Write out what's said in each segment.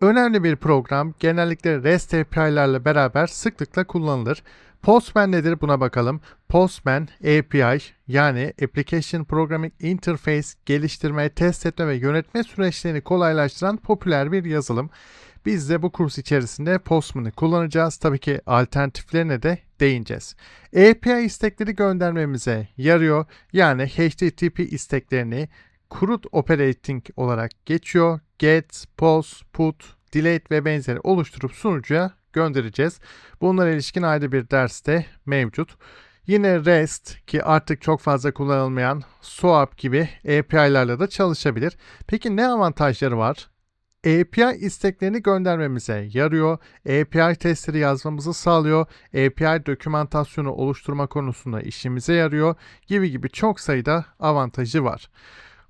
Önemli bir program genellikle REST API'lerle beraber sıklıkla kullanılır. Postman nedir buna bakalım. Postman API yani Application Programming Interface geliştirme, test etme ve yönetme süreçlerini kolaylaştıran popüler bir yazılım. Biz de bu kurs içerisinde Postman'ı kullanacağız. Tabii ki alternatiflerine de değineceğiz. API istekleri göndermemize yarıyor. Yani HTTP isteklerini CRUD Operating olarak geçiyor. Get, post, put, delete ve benzeri oluşturup sunucuya göndereceğiz. Bunlara ilişkin ayrı bir derste mevcut. Yine REST ki artık çok fazla kullanılmayan SOAP gibi API'larla da çalışabilir. Peki ne avantajları var? API isteklerini göndermemize yarıyor. API testleri yazmamızı sağlıyor. API dokümantasyonu oluşturma konusunda işimize yarıyor gibi gibi çok sayıda avantajı var.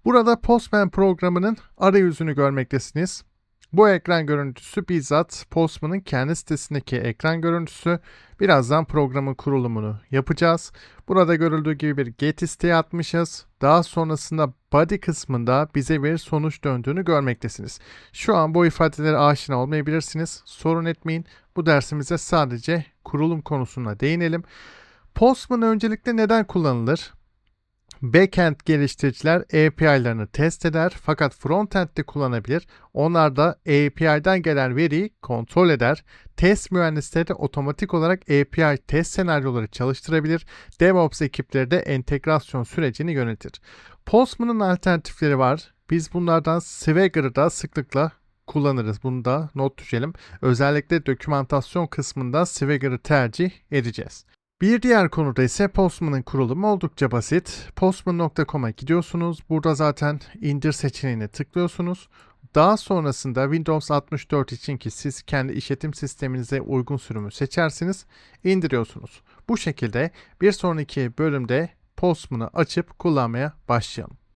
Burada Postman programının arayüzünü görmektesiniz. Bu ekran görüntüsü bizzat Postman'ın kendi sitesindeki ekran görüntüsü. Birazdan programın kurulumunu yapacağız. Burada görüldüğü gibi bir get isteği atmışız. Daha sonrasında body kısmında bize bir sonuç döndüğünü görmektesiniz. Şu an bu ifadelere aşina olmayabilirsiniz. Sorun etmeyin. Bu dersimize sadece kurulum konusuna değinelim. Postman öncelikle neden kullanılır? Backend geliştiriciler API'larını test eder fakat frontend'de kullanabilir. Onlar da API'den gelen veriyi kontrol eder. Test mühendisleri otomatik olarak API test senaryoları çalıştırabilir. DevOps ekipleri de entegrasyon sürecini yönetir. Postman'ın alternatifleri var. Biz bunlardan Swagger'ı da sıklıkla kullanırız. Bunu da not düşelim. Özellikle dokümantasyon kısmında Swagger'ı tercih edeceğiz. Bir diğer konuda ise Postman'ın kurulumu oldukça basit. Postman.com'a gidiyorsunuz. Burada zaten indir seçeneğine tıklıyorsunuz. Daha sonrasında Windows 64 için ki siz kendi işletim sisteminize uygun sürümü seçersiniz, indiriyorsunuz. Bu şekilde bir sonraki bölümde Postman'ı açıp kullanmaya başlayalım.